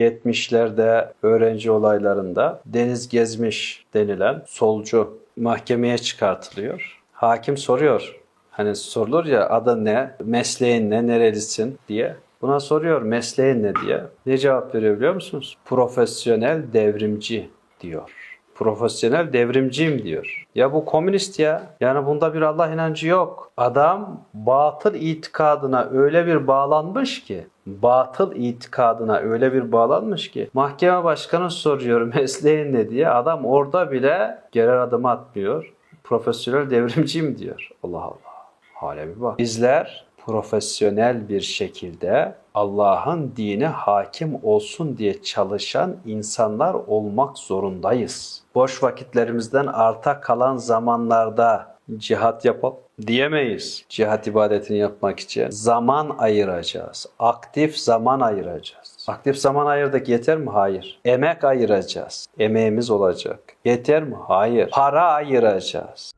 70'lerde öğrenci olaylarında Deniz Gezmiş denilen solcu mahkemeye çıkartılıyor. Hakim soruyor. Hani sorulur ya adı ne, mesleğin ne, nerelisin diye. Buna soruyor mesleğin ne diye. Ne cevap veriyor biliyor musunuz? Profesyonel devrimci diyor. Profesyonel devrimciyim diyor. Ya bu komünist ya. Yani bunda bir Allah inancı yok. Adam batıl itikadına öyle bir bağlanmış ki batıl itikadına öyle bir bağlanmış ki mahkeme başkanı soruyor mesleğin ne diye adam orada bile geri adım atmıyor. Profesyonel devrimciyim diyor. Allah Allah. Hale bir bak. Bizler profesyonel bir şekilde Allah'ın dini hakim olsun diye çalışan insanlar olmak zorundayız. Boş vakitlerimizden arta kalan zamanlarda cihat yapalım diyemeyiz. Cihat ibadetini yapmak için zaman ayıracağız. Aktif zaman ayıracağız. Aktif zaman ayırdık yeter mi? Hayır. Emek ayıracağız. Emeğimiz olacak. Yeter mi? Hayır. Para ayıracağız.